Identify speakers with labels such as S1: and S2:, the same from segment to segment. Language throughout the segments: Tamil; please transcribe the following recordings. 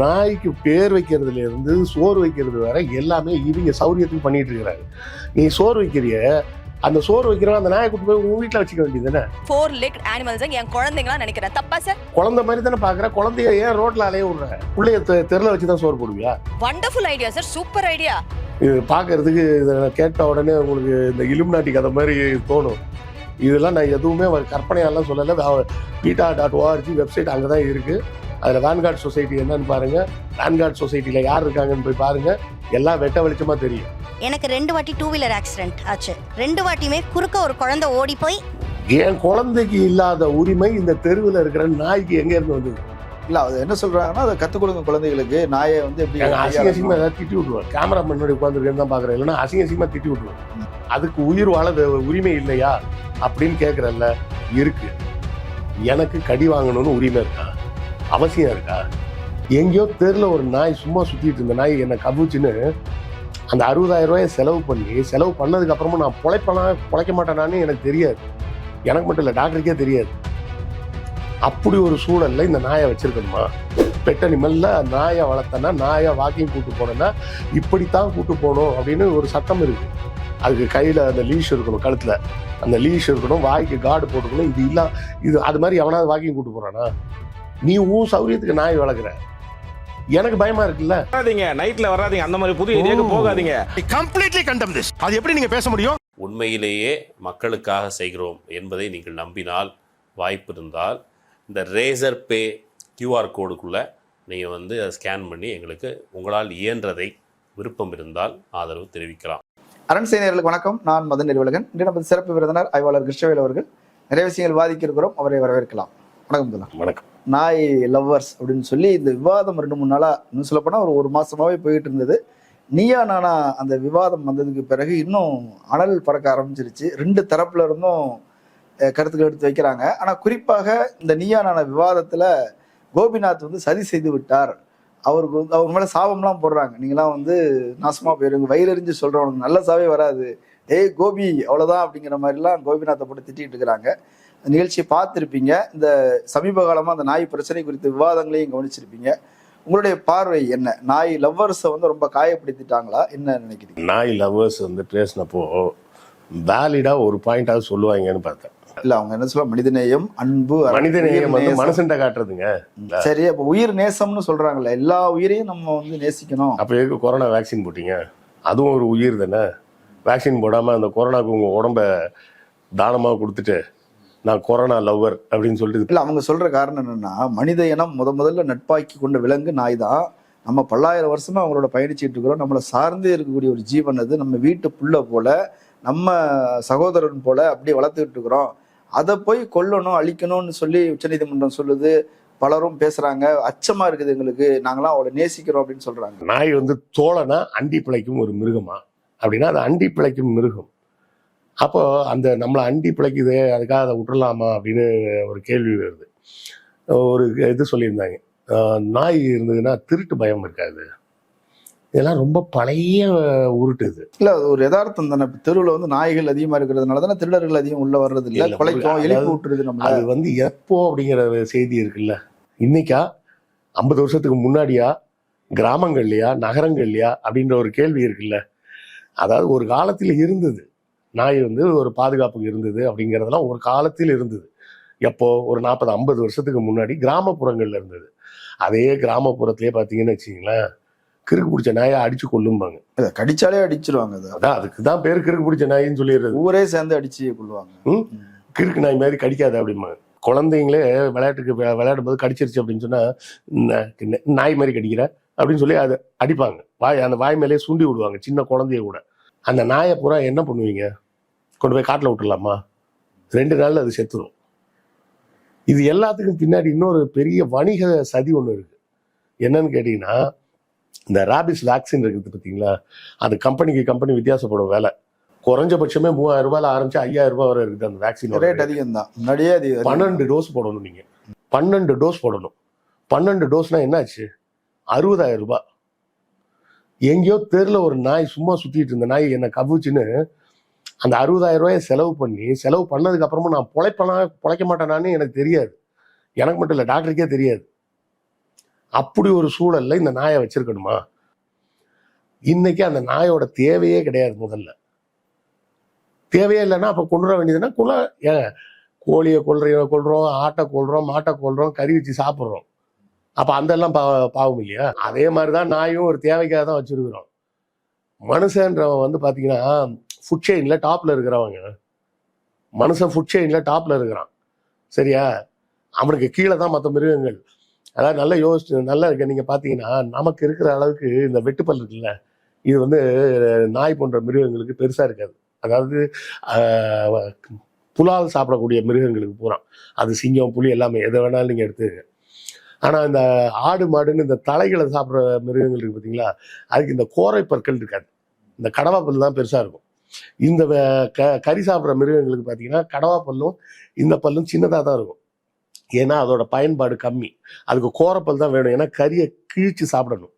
S1: நாய்க்கு பேர் வைக்கிறதுல இருந்து சோறு வைக்கிறது வரை எல்லாமே இவங்க சௌரியத்துக்கு பண்ணிட்டு இருக்கிறாங்க. நீ சோறு வைக்கிறிய? அந்த சோறு வைக்கிறவன் அந்த நாயை கூட்டு போய் உன் வீட்டில் வச்சுக்க வேண்டியது
S2: ஃபோர் லெக் அனிமல்ஸ் என் குழந்தைங்களா நினைக்கிறேன். தப்பா சார்
S1: குழந்தை மாதிரி தானே பாக்குற? குழந்தைய ஏன் ரோட்ல அலைய விடுற? பிள்ளைய தெருல வச்சு தான் சோறு போடுவியா?
S2: Wonderful idea sir super idea
S1: இது பார்க்கறதுக்கு இதை கேட்ட உடனே உங்களுக்கு இந்த இலுமினாட்டி கதை மாதிரி தோணும். இதெல்லாம் நான் எதுவுமே ஒரு கற்பனையாலாம் சொல்லலை. பீட்டா டாட் ஓஆர்ஜி வெப்சைட் அங்கே தான் இருக்குது அதில் வேன்கார்ட் சொசைட்டி என்னன்னு பாருங்கள் வேன்கார்ட் சொசைட்டியில் யார் இருக்காங்கன்னு போய் பாருங்கள் எல்லாம் வெட்ட வெளிச்சமாக தெரியும்.
S3: எனக்கு ரெண்டு வாட்டி டூ வீலர் ஆக்சிடென்ட் ஆச்சு. ரெண்டு வாட்டியுமே குறுக்க ஒரு குழந்தை ஓடி போய்
S1: என் குழந்தைக்கு இல்லாத உரிமை இந்த தெருவில் இருக்கிற நாய்க்கு எங்கேருந்து வந்தது?
S4: இல்ல அது என்ன சொல்றாங்கன்னா அதை கத்துக் கொடுங்க குழந்தைகளுக்கு. நாயை வந்து எப்படி
S1: அசிங்க அசிங்கமாக. ஏதாவது திட்டி விட்ருவோம் கேமரா முன்னாடி உட்காந்துருக்கேன்னு தான் பார்க்குறேன் இல்லைன்னா அசிங்க அசிங்கமாக திட்டி விட்ருவோம் அதுக்கு உயிர் வாழ உரிமை இல்லையா? அப்படின்னு கேட்குறல்ல இருக்கு. எனக்கு கடி வாங்கணும்னு உரிமை இருக்கா? அவசியம் இருக்கா? எங்கேயோ தெருல ஒரு நாய் சும்மா சுத்திட்டு இருந்த நாய் என்னை கவுச்சுன்னு அந்த அறுபதாயிரம் ரூபாயை செலவு பண்ணி செலவு பண்ணதுக்கு அப்புறமா நான் பிழைப்பனா பிழைக்க மாட்டேனான்னு எனக்கு தெரியாது. எனக்கு மட்டும் இல்லை டாக்டருக்கே தெரியாது. அப்படி ஒரு சூழல்ல இந்த நாயை வச்சிருக்கணுமா? பெட் அனிமல்ல நாயை வளர்த்தனா நாயை வாக்கிங் கூட்டு போனேன்னா இப்படித்தான் கூட்டு போகணும் அப்படின்னு ஒரு சட்டம் இருக்கு. அதுக்கு கையில அந்த லீஷ் இருக்கணும் கழுத்துல. அந்த லீஷ் இருக்கணும் வாய்க்கு கார்டு போட்டுக்கணும். இது இல்ல இது அது மாதிரி எவனாவது வாக்கிங் கூட்டு போறானா? நீ உன் சௌரியத்துக்கு நாய் வளர்க்குற எனக்கு பயமா இருக்குல்ல?
S5: வராதீங்க நைட்ல வராதீங்க அந்த மாதிரி புது ஏரியாவுக்கு. போகாதீங்க.
S6: கம்ப்ளீட்லி கண்டம் திஸ் அது எப்படி நீங்க பேச முடியும்?
S7: உண்மையிலேயே மக்களுக்காக செய்கிறோம் என்பதை நீங்கள் நம்பினால் வாய்ப்பு இருந்தால் இந்த ரேசர் பே கியூஆர் கோடுக்குள்ளே நீங்கள் வந்து அதை ஸ்கேன் பண்ணி எங்களுக்கு உங்களால் இயன்றதை விருப்பம் இருந்தால் ஆதரவு தெரிவிக்கலாம்.
S4: அரண் செய்தியர்களுக்கு வணக்கம். நான் மதன் நெறிவலகன் இன்று நமது சிறப்பு விருந்தினர் ஆய்வாளர் கிருஷ்ணவேல் அவர்கள் நிறைய விஷயங்கள் வாதிக்க இருக்கிறோம் அவரை வரவேற்கலாம். வணக்கம்
S1: வணக்கம்.
S4: நாய் லவ்வர்ஸ் அப்படின்னு சொல்லி இந்த விவாதம் ரெண்டு மூணு நாளா இன்னும் சொல்ல போனா ஒரு ஒரு மாசமாவே போயிட்டு இருந்தது. நீயா நானா அந்த விவாதம் வந்ததுக்கு பிறகு இன்னும் அனல் பறக்க ஆரம்பிச்சிருச்சு. ரெண்டு தரப்புல இருந்தும் கருத்துக்கள் எடுத்து வைக்கிறாங்க. ஆனா குறிப்பாக இந்த நீயா நானா விவாதத்துல கோபிநாத் வந்து சதி செய்து விட்டார். அவருக்கு வந்து அவர் மேல சாபம்லாம் போடுறாங்க. நீங்களாம் வந்து நாசமா போயிருங்க. வயிறறிஞ்சு சொல்றவனுக்கு நல்ல சாவே வராது. ஏய் கோபி அவ்வளவுதான் அப்படிங்கிற மாதிரிலாம் கோபிநாத்தை போட்டு திட்டிட்டு இருக்கிறாங்க. நிகழ்ச்சியை பார்த்துருப்பீங்க. இந்த சமீப காலமா அந்த நாய் பிரச்சனை குறித்த விவாதங்களையும் கவனிச்சிருப்பீங்க. உங்களுடைய பார்வை என்ன? நாய் லவ்வர்ஸை வந்து ரொம்ப காயப்படுத்திட்டாங்களா? என்ன நினைக்கிறீங்க?
S1: நாய் லவ்வர்ஸ் வந்து பேசினப்போ வேலிடா ஒரு பாயிண்டாவது சொல்லுவாங்கன்னு பார்த்தேன்.
S4: இல்ல அவங்க என்ன சொல்ல மனிதநேயம் அன்பு
S1: மனிதநேயம் வந்து. மனுஷன்ட்ட காட்டுறதுங்க.
S4: சரி அப்ப உயிர் நேசம்னு சொல்றாங்கல்ல எல்லா உயிரையும் நம்ம வந்து நேசிக்கணும்.
S1: அப்போ எதுக்கு கொரோனா வேக்சின் போட்டீங்க? அதுவும் ஒரு உயிர் தானே? வேக்சின் போடாமல் அந்த கொரோனாக்கு உங்கள் உடம்ப தானமாக கொடுத்துட்டு நான் கொரோனா லவ்வர் அப்படின்னு சொல்லிட்டு
S4: இல்ல அவங்க சொல்ற காரணம் என்னன்னா மனித இனம் முத முதல்ல நட்பாக்கி கொண்ட விலங்கு நாய் தான் நம்ம பல்லாயிரம் வருஷமா அவங்களோட பயணிச்சிட்டு இருக்கிறோம். நம்மளை சார்ந்தே இருக்கக்கூடிய ஒரு ஜீவன் அது. நம்ம வீட்டு புள்ள போல நம்ம சகோதரன் போல அப்படியே வளர்த்துக்கிட்டு இருக்கிறோம். அதை போய் கொல்லணும் அழிக்கணும்னு சொல்லி உச்சநீதிமன்றம் சொல்லுது. பலரும் பேசுறாங்க. அச்சமா இருக்குது எங்களுக்கு. நாங்களாம் அவளை நேசிக்கிறோம் அப்படின்னு சொல்றாங்க.
S1: நாய் வந்து தோழனா அண்டி பிழைக்கும் ஒரு மிருகமா? அப்படின்னா அது அண்டி பிழைக்கும் மிருகம். அப்போ அந்த நம்மளை அண்டி பிழைக்குது அதுக்காக அதை விட்டுறலாமா அப்படின்னு ஒரு கேள்வி வருது. ஒரு இது சொல்லியிருந்தாங்க. நாய் இருந்ததுன்னா திருட்டு பயம் இருக்காது. இதெல்லாம் ரொம்ப பழைய உருட்டு இது.
S4: இல்ல அது ஒரு யதார்த்தம் தானே. இப்ப தெருவுல வந்து நாய்கள் அதிகமா இருக்கிறதுனால தானே திருடர்கள் அதிகம் உள்ள வர்றது இல்ல கொலைக்கும் எழுப்பி விட்டுருது நம்மள.
S1: அது வந்து எப்போ அப்படிங்கிற செய்தி இருக்குல்ல. இன்னைக்கா ஐம்பது வருஷத்துக்கு முன்னாடியா கிராமங்கள்லையா நகரங்கள்லையா அப்படின்ற ஒரு கேள்வி இருக்குல்ல. அதாவது ஒரு காலத்தில் இருந்தது. நாய் வந்து ஒரு பாதுகாப்புக்கு இருந்தது அப்படிங்கிறதெல்லாம் ஒரு காலத்தில் இருந்தது. எப்போ? ஒரு நாற்பது ஐம்பது வருஷத்துக்கு முன்னாடி கிராமப்புறங்கள்ல இருந்தது. அதே கிராமப்புறத்திலே பார்த்தீங்கன்னு வச்சுங்களேன் கிறுக்கு பிடிச்ச நாயை அடிச்சு கொல்லும்பாங்க.
S4: இதை கடிச்சாலே அடிச்சிருவாங்க அதை.
S1: அதான் அதுக்கு தான் பேர் கிறுக்கு பிடிச்ச நாயின்னு சொல்லிடுறது.
S4: ஊரே சேர்ந்து அடிச்சு கொள்ளுவாங்க?
S1: கிறுக்கு நாய் மாதிரி கடிக்காது அப்படிம்பாங்க. குழந்தைங்களே விளையாட்டுக்கு விளையா- விளையாடும் போது கடிச்சிருச்சு அப்படின்னு சொன்னா ந- ந- நாய் மாதிரி கடிக்கிற? அப்படின்னு சொல்லி அதை அடிப்பாங்க. வாய் அந்த வாய் மேலேயே சுண்டி விடுவாங்க சின்ன குழந்தைய கூட. அந்த நாயை பூரா என்ன பண்ணுவீங்க? கொண்டு போய் காட்டில் விட்டுறலாமா? ரெண்டு நாள்ல அது செத்துரும். இது எல்லாத்துக்கும் பின்னாடி இன்னொரு பெரிய வணிக சதி ஒன்று இருக்கு. என்னன்னு கேட்டீங்கன்னா இந்த ராபிஸ் வேக்சின் இருக்குது பார்த்தீங்களா அது கம்பெனிக்கு கம்பெனி வித்தியாசப்படும் வேலை. குறைஞ்சபட்சமே மூவாயிரம் ரூபாயில ஆரம்பிச்சு ஐயாயிரம் ரூபாய் வரை இருக்குது அந்த வேக்சின்
S4: ரேட் அதிகம் தான் முன்னாடியே அது அதிகம்.
S1: பன்னெண்டு டோஸ் போடணும் நீங்க. பன்னெண்டு டோஸ் போடணும். பன்னெண்டு டோஸ்னா என்னாச்சு? அறுபதாயிரம் ரூபாய். எங்கேயோ தெருல ஒரு நாய் சும்மா சுத்திட்டு இருந்த நாய் என்னை கவிச்சுன்னு அந்த அறுபதாயிரம் ரூபாயை செலவு பண்ணி செலவு பண்ணதுக்கு அப்புறமா நான் பொழைப்பனா பொழைக்க மாட்டேனான்னு எனக்கு தெரியாது. எனக்கு மட்டும் இல்லை டாக்டருக்கே தெரியாது. அப்படி ஒரு சூழல்ல இந்த நாயை வச்சிருக்கணுமா? இன்னைக்கு அந்த நாயோட தேவையே கிடையாது முதல்ல. தேவையே இல்லைன்னா அப்ப கொண்டுற வேண்டியதுன்னா குல ஏங்க கோழியை கொல்ற கொள்றோம் ஆட்டை கொள்றோம் மாட்டை கொள்றோம் கறி வச்சு சாப்பிட்றோம். அப்போ அந்த எல்லாம் பா பாவம் இல்லையா? அதே மாதிரிதான் நாயும் ஒரு தேவைக்காக தான் வச்சிருக்கிறோம். மனுஷன்றவன் வந்து பார்த்தீங்கன்னா ஃபுட் செயினில் டாப்பில் இருக்கிறவங்க. மனுஷன் ஃபுட் செயினில் டாப்பில் இருக்கிறான். சரியா? அவனுக்கு கீழே தான் மற்ற மிருகங்கள். அதாவது நல்லா யோசிச்சு நல்லா இருக்கு நீங்கள் பார்த்தீங்கன்னா நமக்கு இருக்கிற அளவுக்கு இந்த வெட்டுப்பல் இருக்குல்ல இது வந்து நாய் போன்ற மிருகங்களுக்கு பெருசாக இருக்காது. அதாவது புலால் சாப்பிடக்கூடிய மிருகங்களுக்கு பூரா. அது சிங்கம் புலி எல்லாமே எதை வேணாலும் நீங்கள் எடுத்துங்க ஆனால் இந்த ஆடு மாடுன்னு இந்த தலைகளை சாப்பிட்ற மிருகங்கள் இருக்குது பார்த்தீங்களா அதுக்கு இந்த கோரை பற்கள் இருக்காது. இந்த கடவா பல் தான் பெருசாக இருக்கும். இந்த க கறி சாப்பிட்ற மிருகங்களுக்கு பார்த்தீங்கன்னா கடவா பல்லும் இந்த பல்லும் சின்னதாக தான் இருக்கும். ஏன்னா அதோட பயன்பாடு கம்மி. அதுக்கு கோரப்பல் தான் வேணும். ஏன்னா கறியை கிழிச்சு சாப்பிடணும்.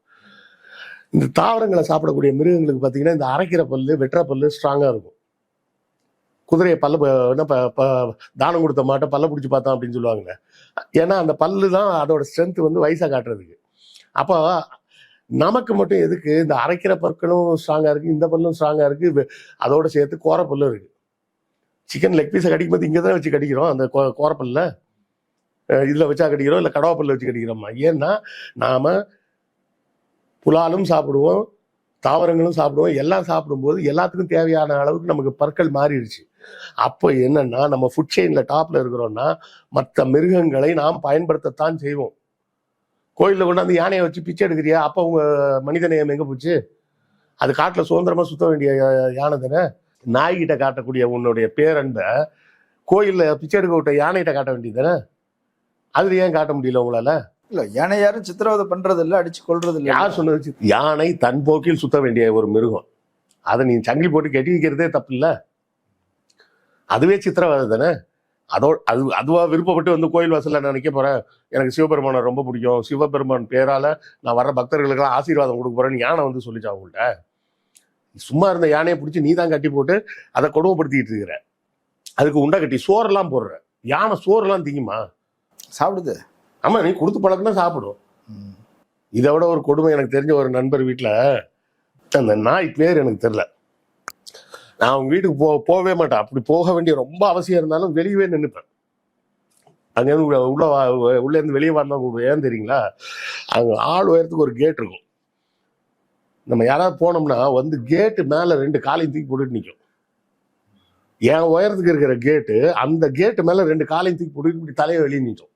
S1: இந்த தாவரங்களை சாப்பிடக்கூடிய மிருகங்களுக்கு பார்த்தீங்கன்னா இந்த அரைக்கிற பல்லு வெட்டுற பல் ஸ்ட்ராங்காக இருக்கும். குதிரையை பல்ல என்ன ப- ப- தானம் கொடுத்த மாட்டை பல்ல பிடிச்சி பார்த்தான் அப்படின்னு சொல்லுவாங்கல்ல. ஏன்னா அந்த பல்லு தான் அதோட ஸ்ட்ரென்த் வந்து வயசாக காட்டுறதுக்கு. அப்போ நமக்கு மட்டும் எதுக்கு இந்த அரைக்கிற பற்களும் ஸ்ட்ராங்காக இருக்குது இந்த பல்லும் ஸ்ட்ராங்காக இருக்குது அதோட சேர்த்து கோரப்பல்லும் இருக்குது சிக்கன் லெக் பீஸை கடிக்கும் போது இங்கே தான் வச்சு கடிக்கிறோம் அந்த கோ- கோரப்பல்ல இதில் வச்சா கடிக்கிறோம் இல்லை கடவாப்பல்ல வச்சு கடிக்கிறோம்மா ஏன்னா நாம் புலாலும் சாப்பிடுவோம் தாவரங்களும் சாப்பிடுவோம் எல்லாம் சாப்பிடும்போது எல்லாத்துக்கும் தேவையான அளவுக்கு நமக்கு பற்கள் மாறிடுச்சு. அப்போ என்னன்னா நம்ம ஃபுட் செயின்ல டாப்ல இருக்கிறோம்னா மற்ற மிருகங்களை நாம் பயன்படுத்தத்தான் செய்வோம். கோயிலில் கொண்டாந்து யானையை வச்சு பிச்சை எடுக்கிறியா? அப்போ உங்க மனித நேயம் எங்க போச்சு? அது காட்டுல சுதந்திரமா சுத்த வேண்டிய யானை தானே? நாய்கிட்ட காட்டக்கூடிய உன்னுடைய பேரன்பை கோயில்ல பிச்சை எடுக்க விட்ட யானைகிட்ட காட்ட வேண்டியது தானே? அதுல ஏன் காட்ட முடியல உங்களால?
S4: இல்ல யானை யாரும் சித்திரவதை பண்றது இல்ல அடிச்சு கொள்றது இல்ல
S1: யார் சொன்னது யானை தன் போக்கில் சுத்த வேண்டிய ஒரு மிருகம். அதை நீ சங்கிலி போட்டு கட்டி வைக்கிறதே தப்பு இல்ல அதுவே சித்திரவதை தானே? அதோ அது அதுவா விருப்பப்பட்டு வந்து கோயில் வாசல்ல நான் நிக்க போறேன். எனக்கு சிவபெருமானை ரொம்ப பிடிக்கும். சிவபெருமான் பேரால நான் வர பக்தர்களுக்கெல்லாம் ஆசீர்வாதம் கொடுக்க போறேன்னு யானை வந்து சொல்லிச்சா அவங்கள்ட்ட? சும்மா இருந்த யானையை பிடிச்சி நீ தான் கட்டி போட்டு அதை கொடுமைப்படுத்திட்டு இருக்கிற. அதுக்கு உண்டை கட்டி சோறெல்லாம் போடுற. யானை சோறெல்லாம் திங்குமா?
S4: சாப்பிடுது.
S1: ஆமா நீ கொடுத்து பழக்கினா சாப்பிடும். இதை விட ஒரு கொடுமை எனக்கு தெரிஞ்ச ஒரு நண்பர் வீட்டில் அந்த நாய் பேர் எனக்கு தெரியல. நான் அவங்க வீட்டுக்கு போ போகவே மாட்டேன். அப்படி போக வேண்டிய ரொம்ப அவசியம் இருந்தாலும் வெளியவே நின்றுப்பேன் அங்கேருந்து உள்ள உள்ளேருந்து வெளியே வந்தவங்க கூட. ஏன் தெரியுங்களா? அங்கே ஆள் உயரத்துக்கு ஒரு கேட் இருக்கும். நம்ம யாராவது போனோம்னா வந்து கேட்டு மேலே ரெண்டு காலையும் தூக்கி போட்டுட்டு நிற்கும் என் உயரத்துக்கு இருக்கிற கேட்டு அந்த கேட்டு மேலே ரெண்டு காலையும் தூக்கி போட்டுட்டு இப்படி தலையை வெளியே நிற்கும்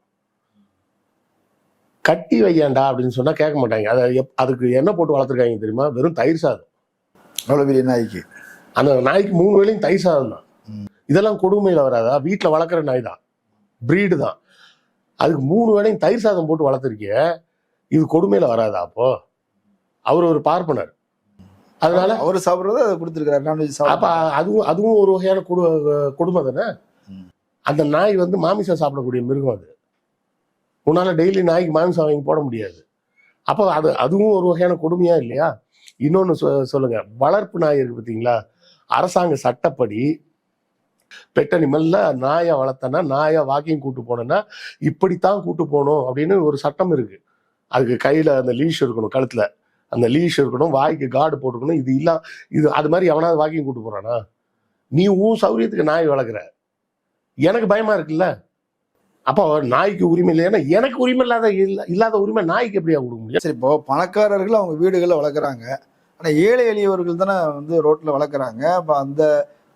S1: கட்டி வையாண்டா அப்படின்னு சொன்னால் கேட்க மாட்டாங்க. அதை எப்- அதுக்கு என்ன போட்டு வளர்த்துருக்காங்க தெரியுமா? வெறும் தயிர் சாதம்.
S4: அவ்வளோ பெரிய நாய்க்கு.
S1: அந்த நாய்க்கு மூணு வேளையும் தயிர் சாதம் தான். இதெல்லாம் கொடுமையில வராதா? வீட்டில் வளர்க்குற நாய் தான் பிரீடு தான். அதுக்கு மூணு வேளையும் தயிர் சாதம் போட்டு வளர்த்துருக்கிய இது கொடுமையில வராதா அப்போ? அவர் ஒரு பார்ப்பனர். அதனால
S4: அவரு சாப்பிடுறத அதை கொடுத்துருக்காரு நான்வெஜ்
S1: அப்ப அதுவும் அதுவும் ஒரு வகையான கொடு கொடுமை தானே. அந்த நாய் வந்து மாமிசம் சாப்பிடக்கூடிய மிருகம் அது. உன்னால டெய்லி நாய்க்கு மாமிசம் வாங்கி போட முடியாது. அப்போ அது அதுவும் ஒரு வகையான கொடுமையா இல்லையா? இன்னொன்னு சொ- சொல்லுங்க. வளர்ப்பு நாய் இருக்கு பார்த்தீங்களா? அரசாங்க சட்டப்படி பெட் அனிமல்ல நாயை வளர்த்தனா நாயை வாக்கிங் கூட்டு போனேன்னா இப்படித்தான் கூட்டு போகணும் அப்படின்னு ஒரு சட்டம் இருக்கு. அதுக்கு கையில அந்த லீஷ் இருக்கணும் கழுத்துல. அந்த லீஷ் இருக்கணும் வாய்க்கு கார்டு போட்டுக்கணும். இது இல்லா இது அது மாதிரி எவனாவது வாக்கிங் கூட்டு போறானா? நீ உன் சௌரியத்துக்கு நாய் வளர்க்குற. எனக்கு பயமா இருக்குல்ல? அப்போ நாய்க்கு உரிமை இல்லைன்னா எனக்கு உரிமை இல்லாத இல்லாத உரிமை நாய்க்கு எப்படியா கொடுக்க முடியும்?
S4: சரி இப்போ பணக்காரர்கள் அவங்க வீடுகளில் வளர்க்குறாங்க. ஆனா ஏழை எளியவர்கள் தானே வந்து ரோட்ல வளர்க்குறாங்க. அப்ப அந்த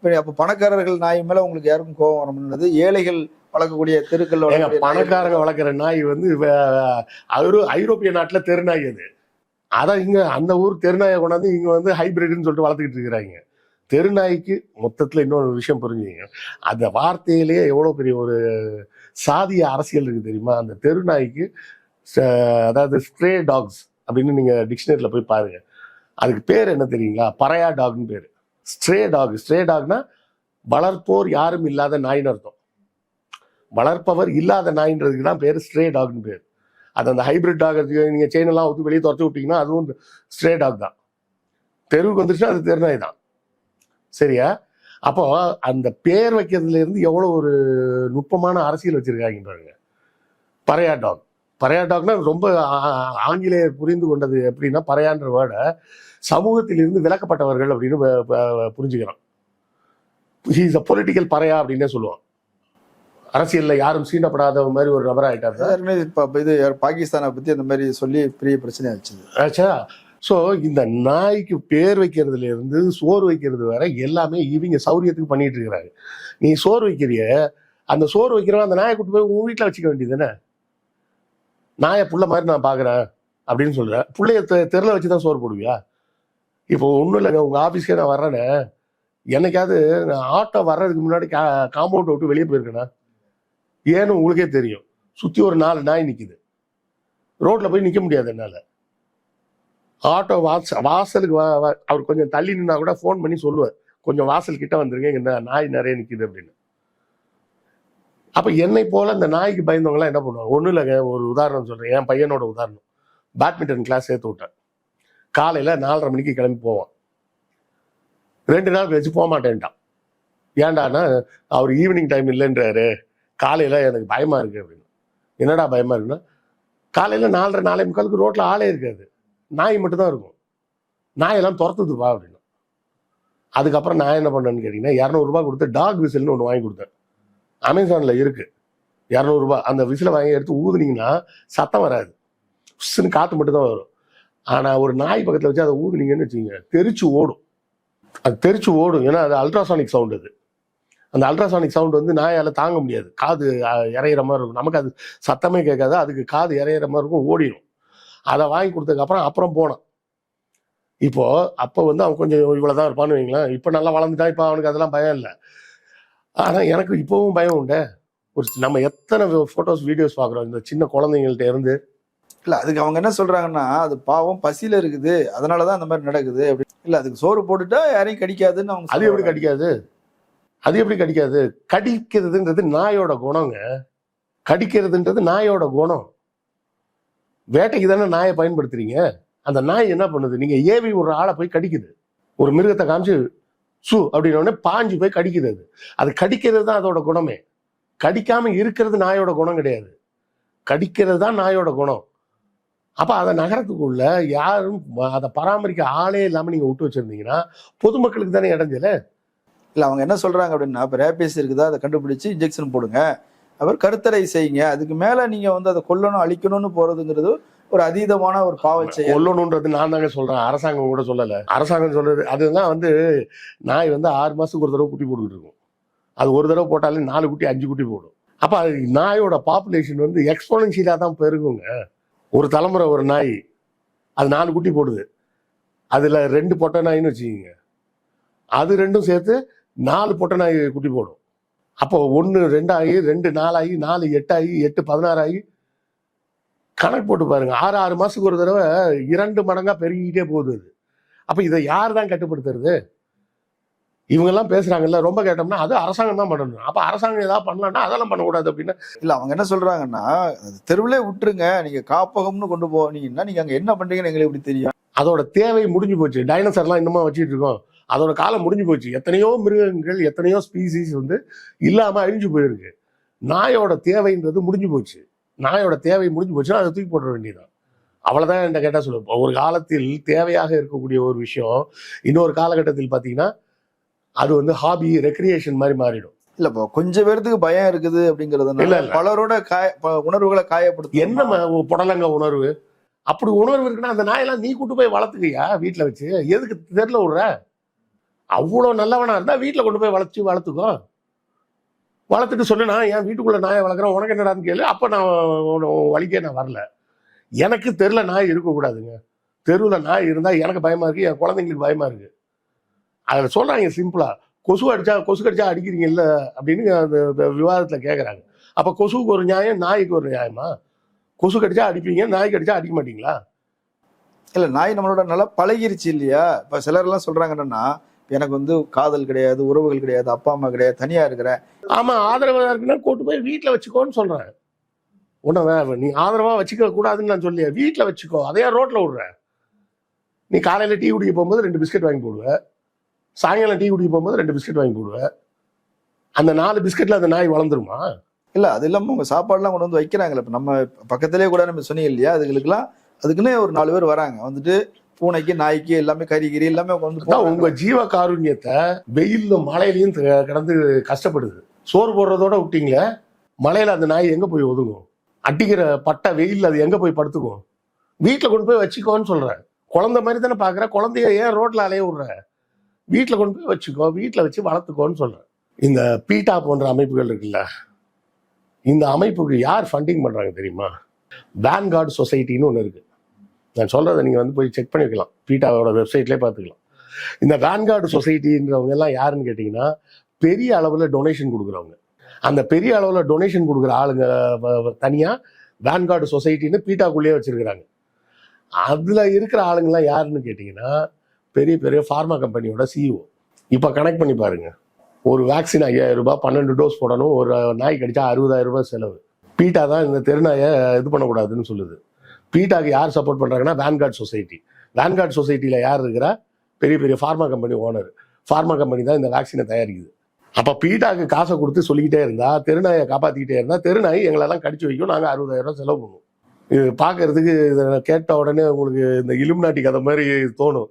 S4: இப்ப அப்ப பணக்காரர்கள் நாய் மேல உங்களுக்கு யாருக்கும் கோபம் வர முடியாது ஏழைகள் வளர்க்கக்கூடிய வளர்க்கக்கூடிய
S1: பணக்காரங்க வளர்க்குற நாய் வந்து ஐரோப்பிய நாட்டுல தெருநாய் அது. அதான் இங்க அந்த ஊர் தெருநாயை கொண்டாந்து இங்க வந்து ஹைபிரிட்னு சொல்லிட்டு வளர்த்துக்கிட்டு இருக்கிறாங்க. தெருநாய்க்கு மொத்தத்துல இன்னொரு விஷயம் புரிஞ்சுங்க. அந்த வார்த்தையிலேயே எவ்வளவு பெரிய ஒரு சாதிய அரசியல் இருக்கு தெரியுமா? அந்த தெருநாய்க்கு அதாவது ஸ்ட்ரே டாக்ஸ் அப்படின்னு நீங்க டிக்ஷனரியில போய் பாருங்க. அதுக்கு பேர் என்ன தெரியுங்களா? பறையா டாக்னு பேர். Stray dog. ஸ்ட்ரே டாக்னா வளர்ப்போர் யாரும் இல்லாத நாயின்னு அர்த்தம். வளர்ப்பவர் இல்லாத நாயின்றதுக்கு தான் பேர் ஸ்ட்ரே டாக்னு பேர். அது அந்த ஹைபிரிட் டாக் நீங்க செயின் எல்லாம் ஊற்றி வெளியே துரத்தி விட்டீங்கன்னா அதுவும் ஸ்ட்ரே டாக் தான். தெருவுக்கு வந்துருச்சுன்னா அது தெருநாய் தான். சரியா? அப்போ அந்த பேர் வைக்கிறதுல இருந்து எவ்வளவு ஒரு நுட்பமான அரசியல் வச்சிருக்காங்க பாருங்க. பறையா டாக். பறையா டாக்னா ரொம்ப ஆ- ஆங்கிலேயர் புரிந்து கொண்டது எப்படின்னா பறையான்ற வேர்டை சமூகத்திலிருந்து விலக்கப்பட்டவர்கள் அப்படின்னு ப- ப- புரிஞ்சுக்கிறான் இஸ் அ பொலிட்டிக்கல் பறையா அப்படின்னே சொல்லுவான் அரசியல்ல யாரும் சீண்டப்படாத மாதிரி ஒரு நபர்
S4: ஏற்கனவே இப்ப இது பாகிஸ்தானை பத்தி அந்த மாதிரி சொல்லி பெரிய பிரச்சனை ஆச்சு
S1: ஆச்சா? ஸோ இந்த நாய்க்கு பேர் வைக்கிறதுல இருந்து சோறு வைக்கிறது வரை எல்லாமே இவங்க சௌரியத்துக்கு பண்ணிட்டு இருக்கிறாங்க. நீ சோறு வைக்கிறிய அந்த சோறு வைக்கிறவன் அந்த நாயை கூட்டு போய் உன் வீட்டில் வச்சுக்க வேண்டியதுதானே? நாயை புள்ள மாதிரி நான் பார்க்குறேன் அப்படின்னு சொல்கிறேன் பிள்ளைய தெருல வச்சு தான் சோறு போடுவியா? இப்போ ஒன்றும் இல்லைங்க உங்கள் ஆஃபீஸ்க்கே நான் வர்றேனே. என்னைக்காவது நான் ஆட்டோ வர்றதுக்கு முன்னாடி கா காம்பவுண்ட் விட்டு வெளியே போயிருக்கேண்ணா ஏன்னு உங்களுக்கே தெரியும். சுற்றி ஒரு நாலு நாய் நிற்கிது ரோட்டில் போய் நிற்க முடியாது என்னால். ஆட்டோ வாச வாசலுக்கு வா அவர் கொஞ்சம் தள்ளி நின்னா கூட ஃபோன் பண்ணி சொல்லுவார். கொஞ்சம் வாசல் கிட்ட வந்துருங்க இந்த நாய் நிறைய நிற்கிது அப்படின்னு. அப்போ என்னை போல் அந்த நாய்க்கு பயந்தவங்கலாம் என்ன பண்ணுவாங்க? ஒன்றும் இல்லைங்க ஒரு உதாரணம் சொல்கிறேன் என் பையனோட உதாரணம். பேட்மிண்டன் கிளாஸ் சேர்த்து விட்டேன். காலையில் நாலரை மணிக்கு கிளம்பி போவான். ரெண்டு நாள் கழிச்சு போக மாட்டேன்ட்டான். ஏண்டான்னா அவர் ஈவினிங் டைம் இல்லைன்றாரு. காலையில் எனக்கு பயமாக இருக்கு அப்படின்னு. என்னடா பயமாக இருக்குன்னா காலையில் நாலரை நாலே முக்காலுக்கு ரோட்டில் ஆளே இருக்காது. நாய் மட்டும்தான் இருக்கும். நாயெல்லாம் துரத்துதுப்பா அப்படின்னு. அதுக்கப்புறம் நான் என்ன பண்ணேன்னு கேட்டிங்கன்னா இரநூறுபா கொடுத்து டாக் விசில்னு ஒன்று வாங்கி கொடுத்தேன். அமேசானில் இருக்குது இரநூறுபா அந்த விசிலை வாங்கி எடுத்து ஊதுனீங்கன்னா சத்தம் வராது. உஸ்ஸுன்னு காற்று மட்டும் தான் வரும். ஆனால் ஒரு நாய் பக்கத்தில் வச்சு அதை ஊதுனீங்கன்னு வச்சுங்க தெரிச்சு ஓடும். அது தெரிச்சு ஓடும். ஏன்னா அது அல்ட்ராசானிக் சவுண்ட் அது. அந்த அல்ட்ராசானிக் சவுண்ட் வந்து நாயால் தாங்க முடியாது. காது இறையிற மாதிரி இருக்கும். நமக்கு அது சத்தமே கேட்காது. அதுக்கு காது இறையிற மாதிரி இருக்கும். ஓடிடும் அதை வாங்கி கொடுத்ததுக்கப்புறம் அப்புறம் போனான். இப்போது அப்போ வந்து அவன் கொஞ்சம் இவ்வளவுதான் இருப்பான்னு வைங்களேன். இப்போ நல்லா வளர்ந்துட்டான் இப்போ அவனுக்கு அதெல்லாம் பயம் இல்லை. ஆனால் எனக்கு இப்போவும் பயம் உண்டு. ஒரு நம்ம எத்தனை ஃபோட்டோஸ் வீடியோஸ் பார்க்குறோம்? இந்த சின்ன குழந்தைங்கள்ட்ட இருந்து
S4: இல்ல அதுக்கு அவங்க என்ன சொல்றாங்கன்னா அது பாவம் பசியில இருக்குது அதனாலதான் அந்த மாதிரி நடக்குது அப்படி. இல்ல அதுக்கு சோறு போட்டுட்டா யாரையும் கடிக்காதுன்னு அவங்க
S1: அது எப்படி. கடிக்காது? அது எப்படி கடிக்காது? கடிக்கிறதுன்றது நாயோட குணங்க. கடிக்கிறதுன்றது நாயோட குணம். வேட்டைக்கு தானே நாயை பயன்படுத்துறீங்க? அந்த நாய் என்ன பண்ணுது? நீங்க ஏவி ஒரு ஆளை போய் கடிக்குது. ஒரு மிருகத்தை காமிச்சு சு அப்படின்ன உடனே பாஞ்சு போய் கடிக்குது அது. அது கடிக்கிறது தான் அதோட குணமே. கடிக்காம இருக்கிறது நாயோட குணம் கிடையாது. கடிக்கிறது தான் நாயோட குணம். அப்ப அதை நகரத்துக்குள்ள யாரும் அதை பராமரிக்க ஆளே இல்லாம நீங்க விட்டு வச்சிருந்தீங்கன்னா பொதுமக்களுக்கு தானே இடைஞ்சல
S4: இல்ல அவங்க என்ன சொல்றாங்க அப்படின்னா இப்ப ரேபேஸ் இருக்குதா அதை கண்டுபிடிச்சு இன்ஜெக்ஷன் போடுங்க. அப்புறம் கருத்தடை செய்யுங்க. அதுக்கு மேல நீங்க வந்து அதை கொல்லணும் அழிக்கணும்னு போறதுங்கிறது ஒரு அதீதமான ஒரு பாவ செயல்.
S1: கொல்லணுன்றது நான் தாங்க சொல்றேன். அரசாங்கம் கூட சொல்லல. அரசாங்கம் சொல்றது அதுதான் வந்து நாய் வந்து ஆறு மாசத்துக்கு ஒரு தடவை குட்டி போட்டுக்கிட்டு இருக்கும். அது ஒரு தடவை போட்டாலே நாலு குட்டி அஞ்சு குட்டி போடும். அப்ப அது நாயோட பாப்புலேஷன் வந்து எக்ஸ்போனன்ஷியலா தான் பெருகுங்க. ஒரு தலைமுறை ஒரு நாய். அது நாலு குட்டி போடுது. அதில் ரெண்டு பொட்டை நாயின்னு வச்சுக்கிங்க. அது ரெண்டும் சேர்த்து நாலு பொட்டை நாய் குட்டி போடும். அப்போ ஒன்று ரெண்டாகி ரெண்டு நாலாகி நாலு எட்டாகி எட்டு பதினாறாகி கணக்கு போட்டு பாருங்க. ஆறு ஆறு மாதத்துக்கு ஒரு தடவை இரண்டு மடங்காக பெருகிக்கிட்டே போகுது அது. அப்போ இதை யார் தான் கட்டுப்படுத்துறது? இவங்க எல்லாம் பேசுறாங்கல்ல ரொம்ப கேட்டோம்னா அது அரசாங்கம் தான் பண்ணணும். அப்ப அரசாங்கம் ஏதாவது பண்ணலாம்னா அதெல்லாம் பண்ணக்கூடாது அப்படின்னா.
S4: இல்ல அவங்க என்ன சொல்றாங்கன்னா தெருவிலே விட்டுருங்க நீங்க காப்பகம்னு கொண்டு போனீங்கன்னா நீங்க அங்க என்ன பண்றீங்கன்னு எங்களுக்கு எப்படி தெரியும்?
S1: அதோட தேவை முடிஞ்சு போச்சு. டைனோசர்லாம் இன்னுமா வச்சுட்டு இருக்கோம். அதோட காலம் முடிஞ்சு போச்சு. எத்தனையோ மிருகங்கள் எத்தனையோ ஸ்பீசிஸ் வந்து இல்லாம அழிஞ்சு போயிருக்கு. நாயோட தேவைன்றது முடிஞ்சு போச்சு. நாயோட தேவை முடிஞ்சு போச்சுன்னா அதை தூக்கி போட்டுற வேண்டியதுதான். அவ்வளவுதான் என்கிட்ட கேட்டா சொல்லுவேன். ஒரு காலத்தில் தேவையாக இருக்கக்கூடிய ஒரு விஷயம் இன்னொரு காலகட்டத்தில் பாத்தீங்கன்னா அது வந்து ஹாபி ரெக்ரியேஷன் மாதிரி மாறிடும்.
S4: இல்ல இப்போ கொஞ்சம் பேர்த்துக்கு பயம் இருக்குது அப்படிங்கறதுனால
S1: இல்ல.
S4: பலரோட காய உணர்வுகளை காயப்படுத்த
S1: என்ன புடலங்க உணர்வு? அப்படி உணர்வு இருக்குன்னா அந்த நாயெல்லாம் நீ கூட்டு போய் வளர்த்துக்கியா வீட்டுல வச்சு? எதுக்கு தெருல விடுற? அவ்வளவு நல்லவனா இருந்தா வீட்டுல கொண்டு போய் வளர்த்து வளர்த்துக்கோ. வளர்த்துட்டு சொல்லு நான் என் வீட்டுக்குள்ள நாயை வளர்க்குறேன் உனக்கு என்னடான்னு கேளு. அப்ப நான் வழிக்கே நான் வரல. எனக்கு தெருல நாய் இருக்கக்கூடாதுங்க. தெருவுல நாய் இருந்தா எனக்கு பயமா இருக்கு என் குழந்தைங்களுக்கு பயமா இருக்கு. அதில் சொல்றாங்க சிம்பிளா கொசு அடிச்சா கொசு கடிச்சா அடிக்கிறீங்கல்ல? அப்படின்னு அந்த விவாதத்துல கேக்குறாங்க. அப்ப கொசுவுக்கு ஒரு நியாயம் நாய்க்கு ஒரு நியாயமா? கொசு கடிச்சா அடிப்பீங்க நாய் கடிச்சா அடிக்க மாட்டீங்களா?
S4: இல்ல நாய் நம்மளோட நல்லா பழகிருச்சு இல்லையா? இப்ப சிலர் எல்லாம் சொல்றாங்க என்னன்னா எனக்கு வந்து காதல் கிடையாது உறவுகள் கிடையாது அப்பா அம்மா கிடையாது தனியா இருக்கிறேன்.
S1: ஆமா ஆதரவா இருக்குன்னா கூட்டு போய் வீட்டுல வச்சுக்கோன்னு சொல்றேன் உன்னை நீ ஆதரவா வச்சுக்க கூடாதுன்னு நான் சொல்லிய? வீட்டுல வச்சுக்கோ அதையா ரோட்ல விடுற? நீ காலையில டீ குடிக்க போகும்போது ரெண்டு பிஸ்கட் வாங்கி போடுவ? சாயங்காலம் டீ குடிக்க போகும்போது ரெண்டு பிஸ்கட் வாங்கி போடுவ அந்த நாலு பிஸ்கட்ல அந்த நாய் வளர்ந்துருமா?
S4: இல்ல அது இல்லாம உங்க சாப்பாடுலாம் கொண்டு வந்து வைக்கிறாங்கல்ல. இப்ப நம்ம பக்கத்திலேயே கூட நம்ம சொன்னீங்க இல்லையா அதுகளுக்கெல்லாம் அதுக்குன்னே ஒரு நாலு பேர் வராங்க. வந்துட்டு பூனைக்கு நாய்க்கு எல்லாமே கறி கறி எல்லாமே வந்து
S1: அதான் உங்க ஜீவ காருண்யத்தை வெயில்ல மழையிலையும் கிடந்து கஷ்டப்படுது. சோறு போடுறதோட விட்டீங்களே மழையில அந்த நாய் எங்க போய் ஒதுங்கும்? அடிக்கிற பட்டை வெயில்ல அது எங்க போய் படுத்துக்கும்? வீட்டுல கொண்டு போய் வச்சுக்கோன்னு சொல்றேன் குழந்தை மாதிரி தானே பாக்குற? குழந்தைய ஏன் ரோட்ல அலைய விடுற? வீட்டில் கொண்டு போய் வச்சுக்கோ வீட்டில் வச்சு வளர்த்துக்கோன்னு சொல்கிறேன் இந்த பீட்டா போன்ற அமைப்புகள் இருக்குல்ல இந்த அமைப்புக்கு யார் ஃபண்டிங் பண்ணுறாங்க தெரியுமா? வேன்கார்டு சொசைட்டின்னு ஒன்று இருக்குது நான் சொல்கிறத நீங்கள் வந்து போய் செக் பண்ணிக்கலாம். பீட்டாவோட வெப்சைட்லேயே பார்த்துக்கலாம். இந்த வேன்கார்டு சொசைட்டின்றவங்க எல்லாம் யாருன்னு கேட்டிங்கன்னா பெரிய அளவில் டொனேஷன் கொடுக்குறவங்க. அந்த பெரிய அளவில் டொனேஷன் கொடுக்குற ஆளுங்க தனியாக வ- வேன்கார்டு சொசைட்டின்னு பீட்டாக்குள்ளேயே வச்சிருக்கிறாங்க. அதில் இருக்கிற ஆளுங்கள்லாம் யாருன்னு கேட்டிங்கன்னா பெரிய பெரிய ஃபார்மா கம்பெனியோட சிஇஓ இப்போ கனெக்ட் பண்ணி பாருங்க. ஒரு வேக்சின் ஐயாயிரம் ரூபாய் பன்னெண்டு டோஸ் போடணும். ஒரு நாய் கடிச்சா அறுபதாயிரம் ரூபாய் செலவு. பீட்டா தான் இந்த தெருநாயை இது பண்ணக்கூடாதுன்னு சொல்லுது. பீட்டாக்கு யார் சப்போர்ட் பண்ணுறாங்கன்னா வேன்கார்ட் சொசைட்டி வேன்கார்ட் சொசைட்டியில் யார் இருக்கிறா? பெரிய பெரிய pharma company owner pharma company தான் இந்த வேக்சினை தயாரிக்குது. அப்போ பீட்டாக்கு காசை கொடுத்து சொல்லிக்கிட்டே இருந்தா தெருநாயை காப்பாற்றிக்கிட்டே இருந்தால் தெருநாய் எங்களெல்லாம் கடிச்சு வைக்கும். நாங்கள் அறுபதாயிரம் ரூபாய் செலவு பண்ணுவோம். இது பார்க்கறதுக்கு இதை கேட்ட உடனே உங்களுக்கு இந்த இலுமினாட்டி கதை மாதிரி தோணும்.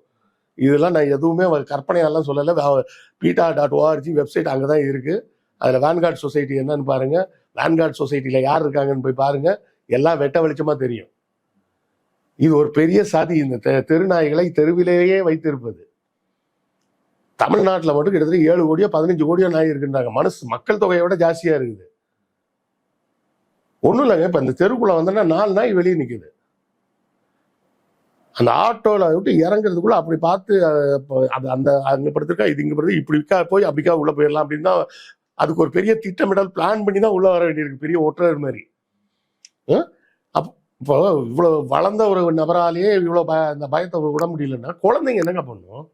S1: இதெல்லாம் நான் எதுவுமே கற்பனையெல்லாம் சொல்லலை. பீட்டா டாட் ஓஆர்ஜி வெப்சைட் அங்கே தான் இருக்குது அதில் வேன்கார்ட் சொசைட்டி என்னன்னு பாருங்கள் வேன்கார்ட் சொசைட்டியில் யார் இருக்காங்கன்னு போய் பாருங்கள் எல்லாம் வெட்ட வெளிச்சமாக தெரியும். இது ஒரு பெரிய சாதி. இந்த தெ- தெருநாய்களை தெருவிலேயே வைத்திருப்பது. தமிழ்நாட்டில் மட்டும் கிட்டத்தட்ட ஏழு கோடியோ பதினஞ்சு கோடியோ நாய் இருக்குன்றாங்க. மனசு மக்கள் தொகையை விட ஜாஸ்தியாக இருக்குது. ஒன்றும் இல்லைங்க. இப்போ இந்த தெருக்குள்ள வந்தோன்னா நாலு நாய் வெளியே நிற்குது அந்த ஆட்டோவில் விட்டு இறங்குறதுக்குள்ள அப்படி பார்த்து இப்போ அது அந்த அங்கே படுத்திருக்கா இது இங்கே படுத்து இப்படி விற்கா போய் அப்படிக்கா உள்ளே போயிடலாம் அப்படின்னு தான் அதுக்கு ஒரு பெரிய திட்டமிடல் பிளான் பண்ணி தான் உள்ளே வர வேண்டியிருக்கு பெரிய ஒற்றர் மாதிரி. அப் இப்போ இவ்வளோ வளர்ந்த ஒரு நபராலேயே இவ்வளோ பய அந்த பயத்தை விட முடியலன்னா குழந்தைங்க என்னங்க பண்ணும்?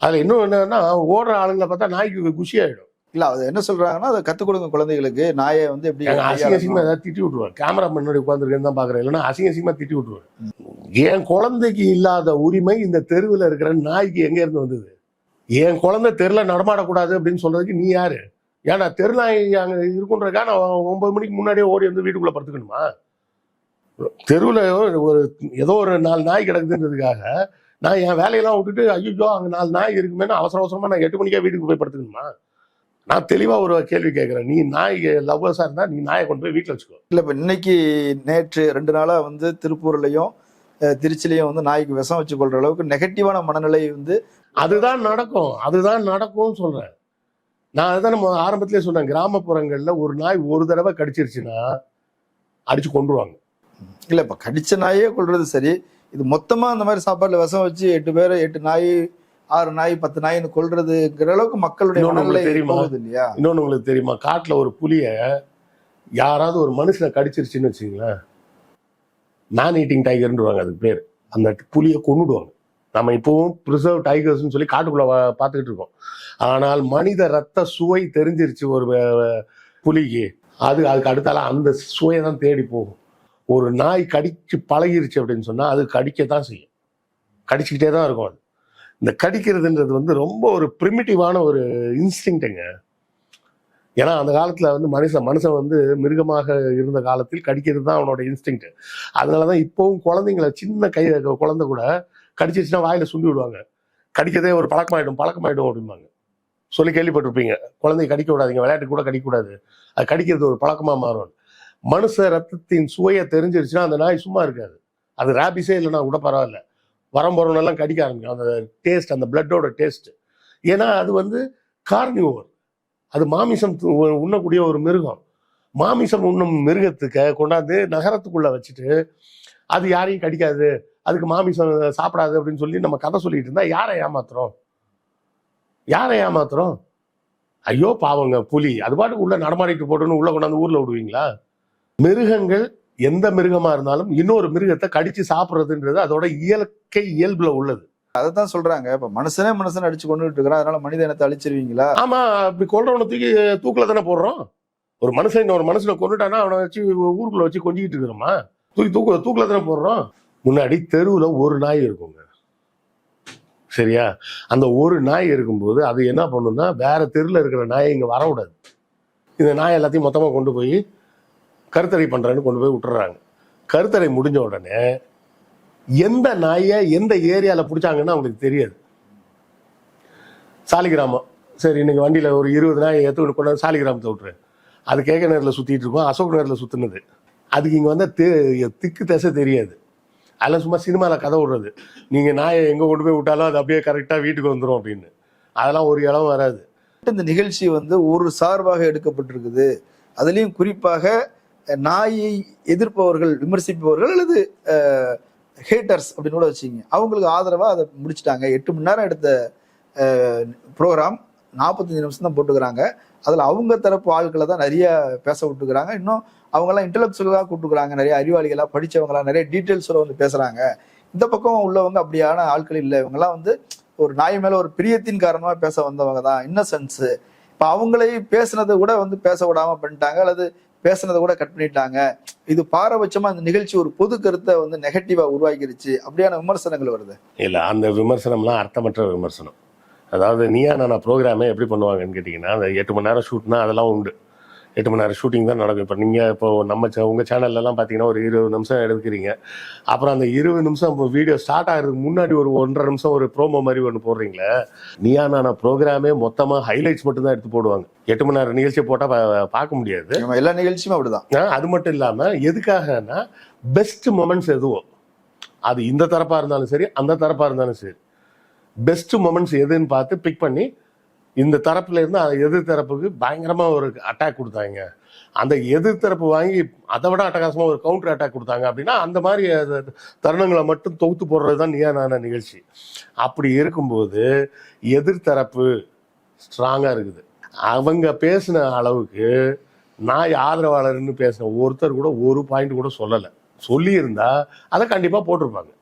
S1: அதில் இன்னும் என்னன்னா ஓடுற ஆளுங்களை பார்த்தா நாய்க்கு குஷி ஆகிடும்
S4: இல்ல அது என்ன சொல்றாங்கன்னா அதை கத்துக் கொடுங்க குழந்தைகளுக்கு. நாயை வந்து எப்படி
S1: அசிங்க அசிங்கமா. ஏதாவது திட்டி விட்டுருவார். கேமரா முன்னாடி உட்காந்துருக்கேன்னு தான் பாக்குறேன். இல்லைன்னா அசிங்க அசிங்கமா திட்டி விட்டுருவார். என் குழந்தைக்கு இல்லாத உரிமை இந்த தெருவில் இருக்கிற நாய்க்கு எங்க இருந்து வந்தது? என் குழந்தை தெருல நடமாடக்கூடாது அப்படின்னு சொல்றதுக்கு நீ யாரு? ஏன்னா தெரு நாய் அங்க இருக்குன்றக்கா நான் ஒன்பது மணிக்கு முன்னாடியே ஓடி வந்து வீட்டுக்குள்ள படுத்துக்கணுமா? தெருவில் ஒரு ஏதோ ஒரு நாலு நாய் கிடக்குதுன்றதுக்காக நான் என் வேலையெல்லாம் விட்டுட்டு ஐயோ அங்க நாலு நாய் இருக்குமேனு அவசர அவசரமா நான் எட்டு மணிக்கே வீட்டுக்கு போய் படுத்துக்கணுமா? நான் தெளிவா ஒரு கேள்வி கேட்கிறேன். நீ நாய் லவ்வர்ஸா இருந்தா நீ நாயை கொண்டு போய் வீட்டுல வச்சுக்கோ.
S4: இல்ல இப்ப இன்னைக்கு நேற்று ரெண்டு நாளா வந்து திருப்பூர்லயும் திருச்சிலையும் வந்து நாய்க்கு விஷம் வச்சு கொள்ற அளவுக்கு நெகட்டிவான மனநிலை வந்து
S1: அதுதான் நடக்கும். அதுதான் நடக்கும்னு சொல்றேன். நான் அதுதான் நம்ம ஆரம்பத்திலே சொன்னேன். கிராமப்புறங்கள்ல ஒரு நாய் ஒரு தடவை கடிச்சிருச்சுன்னா அடிச்சு கொண்டுருவாங்க
S4: இல்ல இப்ப கடிச்ச நாயே கொள்றது சரி. இது மொத்தமா அந்த மாதிரி சாப்பாடுல விஷம் வச்சு எட்டு பேரை எட்டு நாய் ஆறு நாய் பத்து நாய்னு கொள்றதுங்கிற அளவுக்கு மக்களுடைய மனநிலை
S1: தெரியுமா?
S4: இல்லையா
S1: இன்னொன்னு உங்களுக்கு தெரியுமா? காட்டுல ஒரு புலிய யாராவது ஒரு மனுஷனை கடிச்சிருச்சுன்னு வச்சுங்களேன் மேன் ஈட்டிங் டைகர்ன்றுவாங்க அதுக்கு பேர். அந்த புலியை கொன்னுடுவாங்க. நம்ம இப்பவும் ப்ரிசர்வ் டைகர்ஸ்னு சொல்லி காட்டுக்குள்ள பார்த்துக்கிட்டு இருக்கோம். ஆனால் மனித ரத்த சுவை தெரிஞ்சிருச்சு ஒரு புலிக்கு. அது அதுக்கு அடுத்தால அந்த சுவையை தான் தேடி போகும். ஒரு நாய் கடிச்சு பழகிருச்சு அப்படின்னு சொன்னா அது கடிக்க தான் செய்யும். கடிச்சுக்கிட்டே தான் இருக்கும் அது. இந்த கடிக்கிறதுன்றது வந்து ரொம்ப ஒரு பிரிமிட்டிவான ஒரு இன்ஸ்டிங்ட்டுங்க ஏன்னா அந்த காலத்தில் வந்து மனுஷன் மனுஷன் வந்து மிருகமாக இருந்த காலத்தில் கடிக்கிறது தான் அவனோட இன்ஸ்டிங்க்ட் அதனாலதான் இப்போவும் குழந்தைங்கள சின்ன கை குழந்தை கூட கடிச்சிருச்சுன்னா வாயில சுண்டி விடுவாங்க. கடிக்கிறதே ஒரு பழக்கமாயிடும் பழக்கமாயிடும் அப்படிம்பாங்க. சொல்லி கேள்விப்பட்டிருப்பீங்க குழந்தைய கடிக்க விடாதீங்க விளையாட்டு கூட கடிக்கக்கூடாது அது கடிக்கிறது ஒரு பழக்கமாக மாறும். மனுஷ ரத்தத்தின் சுவையை தெரிஞ்சிருச்சுன்னா அந்த நாய் சும்மா இருக்காது. அது ரேபிஸே இல்லைன்னா கூட பரவாயில்ல. வரம்புறவனெல்லாம் கடிக்க ஆரம்பிக்கும். அந்த டேஸ்ட் அந்த பிளட்டோட டேஸ்ட் ஏன்னா அது வந்து கார்னிவோர் அது மாமிசம் உண்ணக்கூடிய ஒரு மிருகம். மாமிசம் உண்ணும் மிருகத்துக்கு கொண்டாந்து நகரத்துக்குள்ளே வச்சுட்டு அது யாரையும் கடிக்காது அதுக்கு மாமிசம் சாப்பிடாது அப்படின்னு சொல்லி நம்ம கதை சொல்லிட்டு இருந்தா யாரை ஏமாத்துறோம்? யாரை ஏமாத்துறோம்? ஐயோ பாவங்க புலி. அது பாட்டுக்கு உள்ள நடமாடிட்டு போட்டுன்னு உள்ள கொண்டாந்து ஊர்ல விடுவீங்களா? மிருகங்கள் எந்த மிருகமா இருந்தாலும் இன்னொரு மிருகத்தை கடிச்சு சாப்பிடுறதுன்றது அதோட இயற்கை இயல்புல உள்ளது.
S4: அதைத்தான் சொல்றாங்க. இப்ப மனுஷனே மனுஷனை அடிச்சு கொண்டுட்டு இருக்கிறான். அதனால மனித இனத்தை அழிச்சிருவீங்களா?
S1: ஆமா அப்படி கொல்றவனை தூக்கி தூக்குல தானே போடுறோம். ஒரு மனுஷன் ஒரு மனுஷனை கொண்டுட்டானா அவனை வச்சு ஊருக்குள்ள வச்சு கொஞ்சிக்கிட்டு இருக்கிறோமா? தூக்கி தூக்கு தூக்குல தானே போடுறோம். முன்னாடி தெருவுல ஒரு நாய் இருக்குங்க. சரியா? அந்த ஒரு நாய் இருக்கும்போது அது என்ன பண்ணும்னா வேற தெருல இருக்கிற நாயை இங்க வரக்கூடாது இந்த நாய் எல்லாத்தையும் மொத்தமாக கொண்டு போய் கருத்தடை பண்ணுறேன்னு கொண்டு போய் விட்டுறாங்க. கருத்தடை முடிஞ்ச உடனே எந்த நாயை எந்த ஏரியாவில் பிடிச்சாங்கன்னு அவங்களுக்கு தெரியாது. சாலிகிராமம். சரி இன்னைக்கு வண்டியில் ஒரு இருபது நாயை எடுத்து கொண்டு வந்து சாலிகிராமத்தை விட்டுரு. அது கேட்க நேரில் சுற்றிட்டு இருக்கோம் அசோக் நேரில் சுற்றுனது அதுக்கு இங்கே வந்தால் தே திக்கு தசை தெரியாது. அதெல்லாம் சும்மா சினிமாவில் கதை விடுறது. நீங்கள் நாயை எங்கே கொண்டு போய் விட்டாலும் அது அப்படியே கரெக்டாக வீட்டுக்கு வந்துடும் அப்படின்னு. அதெல்லாம் ஒரு இடம் வராது.
S4: இந்த நிகழ்ச்சி வந்து ஒரு சார்பாக எடுக்கப்பட்டிருக்குது. அதுலேயும் குறிப்பாக நாயை எதிர்ப்பவர்கள் விமர்சிப்பவர்கள் அல்லது ஹேட்டர்ஸ் அப்படின்னு கூட வச்சுங்க அவங்களுக்கு ஆதரவாக அதை முடிச்சிட்டாங்க. எட்டு மணி நேரம் எடுத்த ப்ரோக்ராம் நாற்பத்தஞ்சு நிமிஷம் தான் போட்டுக்கிறாங்க. அதில் அவங்க தரப்பு ஆட்களை தான் நிறைய பேச விட்டுக்கிறாங்க. இன்னும் அவங்கெல்லாம் இன்டலெக்சுவலாக கூட்டுக்கிறாங்க. நிறைய அறிவாளிகளாக படித்தவங்களாம் நிறைய டீட்டெயில்ஸோட வந்து பேசுகிறாங்க இந்த பக்கம் உள்ளவங்க அப்படியான ஆட்கள் இல்லை. இவங்கெல்லாம் வந்து ஒரு நாய் மேலே ஒரு பிரியத்தின் காரணமாக பேச வந்தவங்க தான். இன்னசென்ஸு இப்போ அவங்களே பேசுனதை கூட வந்து பேச விடாமல் பண்ணிட்டாங்க. அல்லது பேசுனதை கூட கட் பண்ணிட்டாங்க. இது பாரபட்சமா அந்த நிகழ்ச்சி ஒரு பொது கருத்தை வந்து நெகட்டிவா உருவாக்கிருச்சு. அப்படியான விமர்சனங்கள் வருது.
S1: இல்லை அந்த விமர்சனம்லாம் அர்த்தமற்ற விமர்சனம். அதாவது நீயா நான் ப்ரோக்ராமே எப்படி பண்ணுவாங்கன்னு கேட்டிங்கன்னா அந்த எட்டு மணி நேரம் ஷூட்னா அதெல்லாம் உண்டு. எட்டு மணி நேரம் ஷூட்டிங் தான் நடக்கும். இப்போ நீங்கள் இப்போ நம்ம ச- உங்க சேனல்லலாம் பார்த்தீங்கன்னா ஒரு இருபது நிமிஷம் எடுக்கிறீங்க. அப்புறம் அந்த இருபது நிமிஷம் வீடியோ ஸ்டார்ட் ஆகிறதுக்கு முன்னாடி ஒரு ஒன்றரை நிமிஷம் ஒரு ப்ரோமோ மாதிரி ஒன்று போடுறீங்களே நீயா நான் ப்ரோக்ராமே மொத்தமாக ஹைலைட்ஸ் மட்டும் தான் எடுத்து போடுவாங்க. எட்டு மணி நேரம் நிகழ்ச்சி போட்டால் பார்க்க முடியாது.
S4: எல்லா நிகழ்ச்சியுமே அப்படிதான்.
S1: அது மட்டும் இல்லாமல் எதுக்காகனா பெஸ்ட் மொமெண்ட்ஸ் எதுவோ அது இந்த தரப்பாக இருந்தாலும் சரி அந்த தரப்பாக இருந்தாலும் சரி. பெஸ்ட் மொமெண்ட்ஸ் எதுன்னு பார்த்து பிக் பண்ணி இந்த தரப்புல இருந்து எதிர் தரப்புக்கு பயங்கரமா ஒரு அட்டாக் கொடுத்தாங்க. அந்த எதிர் தரப்பு வாங்கி அதை விட அட்டகாசமா ஒரு கவுண்டர் அட்டாக் கொடுத்தாங்க அப்படின்னா அந்த மாதிரி தருணங்களை மட்டும் தொகுத்து போடுறது தான் நீயா நான நிகழ்ச்சி. அப்படி இருக்கும்போது எதிர்த்தரப்பு ஸ்ட்ராங்கா இருக்குது. அவங்க பேசின அளவுக்கு நான் ஆதரவாளர்னு பேசின ஒருத்தர் கூட ஒரு பாயிண்ட் கூட சொல்லலை. சொல்லியிருந்தா அதை கண்டிப்பா போட்டிருப்பாங்க.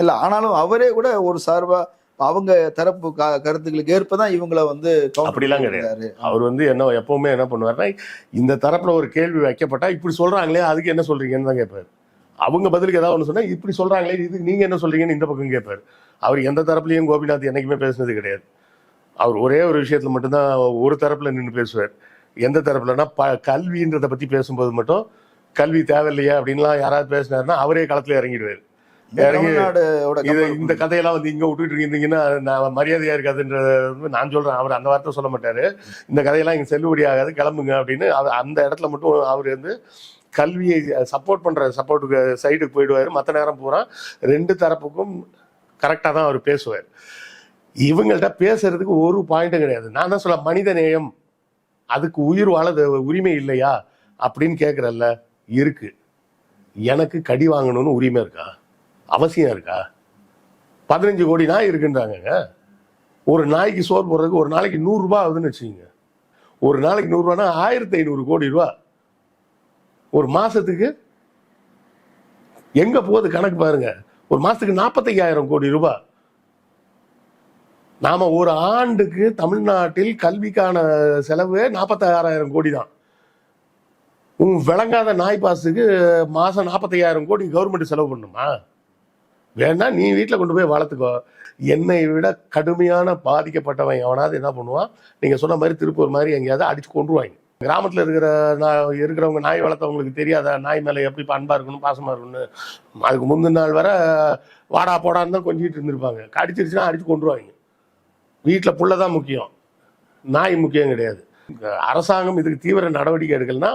S4: இல்ல ஆனாலும் அவரே கூட ஒரு சார்பா அவங்க தரப்பு கருத்துக்களுக்கு ஏற்பதான் இவங்கள வந்து
S1: அப்படிலாம்
S4: பண்ணியிருந்தாரு.
S1: அவர் வந்து என்ன எப்பவுமே என்ன பண்ணுவாருன்னா இந்த தரப்புல ஒரு கேள்வி வைக்கப்பட்டா இப்படி சொல்றாங்களே அதுக்கு என்ன சொல்றீங்கன்னு தான் கேட்பாரு. அவங்க பதிலுக்கு ஏதாவது ஒன்று சொன்னா இப்படி சொல்றாங்களே இதுக்கு நீங்க என்ன சொல்றீங்கன்னு இந்த பக்கம் கேட்பாரு. அவர் எந்த தரப்புலயும் கோபிநாத் என்னைக்குமே பேசுனது கிடையாது. அவர் ஒரே ஒரு விஷயத்துல மட்டும்தான் ஒரு தரப்புல நின்று பேசுவார். எந்த தரப்புலன்னா ப கல்வின்றதை பத்தி பேசும்போது மட்டும் கல்வி தேவையில்லையா அப்படின்லாம் யாராவது பேசினாருன்னா அவரே களத்துல இறங்கிடுவார். இது இந்த கதையெல்லாம் வந்து இங்க விட்டுட்டு இருந்தீங்கன்னா நான் மரியாதையா இருக்காதுன்றது நான் சொல்றேன். அவர் அந்த வார்த்தை சொல்ல மாட்டாரு. இந்த கதையெல்லாம் இங்க செல்லுபடி ஆகாது கிளம்புங்க அப்படின்னு அந்த இடத்துல மட்டும் அவர் வந்து கல்வியை சப்போர்ட் பண்ற சப்போர்ட்டுக்கு சைடுக்கு போயிடுவாரு. மற்ற நேரம் பூரா ரெண்டு தரப்புக்கும் கரெக்டாக தான் அவர் பேசுவார். இவங்கள்ட்ட பேசுறதுக்கு ஒரு பாயிண்ட்டும் கிடையாது. நான் தான் சொல்ல மனித நேயம் அதுக்கு உயிர் வாழ உரிமை இல்லையா அப்படின்னு கேட்குறல்ல இருக்கு. எனக்கு கடி வாங்கணும்னு உரிமை இருக்கா? அவசியம் இருக்கா? பதினஞ்சு கோடி நாய் இருக்குன்றாங்க ஒரு நாய்க்கு சோறு போடுறதுக்கு ஒரு நாளைக்கு நூறுரூபா ஆகுதுன்னு வச்சுக்கோங்க. ஒரு நாளைக்கு நூறுரூவானா ஆயிரத்தி ஐநூறு கோடி ரூபா. ஒரு மாசத்துக்கு எங்க போகுது கணக்கு பாருங்க. ஒரு மாசத்துக்கு நாற்பத்தையாயிரம் கோடி ரூபா. நாம ஒரு ஆண்டுக்கு தமிழ்நாட்டில் கல்விக்கான செலவு நாற்பத்தாறாயிரம் கோடி தான். உன் விளங்காத நாய் பாசுக்கு மாசம் நாற்பத்தையாயிரம் கோடி கவர்மெண்ட் செலவு பண்ணுமா? வேணா நீ வீட்டில் கொண்டு போய் வளர்த்துக்கோ. என்னை விட கடுமையான பாதிக்கப்பட்டவன் எவனாவது என்ன பண்ணுவான்? நீங்கள் சொன்ன மாதிரி திருப்பூர் மாதிரி எங்கேயாவது அடிச்சு கொண்டுருவாங்க கிராமத்தில் இருக்கிற நான் இருக்கிறவங்க நாய் வளர்த்தவங்களுக்கு தெரியாதா? நாய் மேலே எப்படி அன்பாக இருக்கணும் பாசமாக இருக்கணும்னு? அதுக்கு முந்தின நாள் வர வாடா போடான்னு தான் கொஞ்சிட்டு இருந்திருப்பாங்க. கடிச்சிருச்சுன்னா அடிச்சு கொண்டுருவாங்க வீட்டில் புள்ள தான் முக்கியம். நாய் முக்கியம் கிடையாது. அரசாங்கம் இதுக்கு தீவிர நடவடிக்கை எடுக்கலன்னா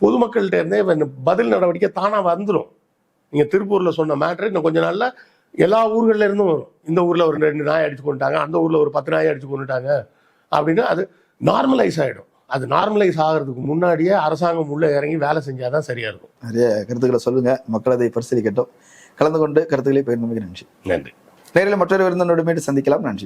S1: பொதுமக்கள்கிட்ட இருந்தே பதில் நடவடிக்கை தானாக வந்துடும் நீங்கள் திருப்பூரில் சொன்ன மேட்ரு இன்னும் கொஞ்ச நாளில் எல்லா ஊர்கள்ல இருந்தும் வரும். இந்த ஊரில் ஒரு ரெண்டு நாய் அடிச்சு கொண்டுட்டாங்க அந்த ஊரில் ஒரு பத்து நாய் அடிச்சு கொண்டுட்டாங்க அப்படின்னு அது நார்மலைஸ் ஆகிடும் அது நார்மலைஸ் ஆகிறதுக்கு முன்னாடியே அரசாங்கம் உள்ளே இறங்கி வேலை செஞ்சால் தான் சரியாக இருக்கும்.
S4: நிறைய கருத்துக்களை சொல்லுங்க. மக்கள் அதை பரிசீலிக்கட்டும். கலந்து கொண்டு கருத்துக்களை பகிர்ந்தமைக்கு நன்றி.
S1: நன்றி.
S4: நேரில் மற்றொரு விருந்தினோடு மீண்டும் சந்திக்கலாம். நன்றி.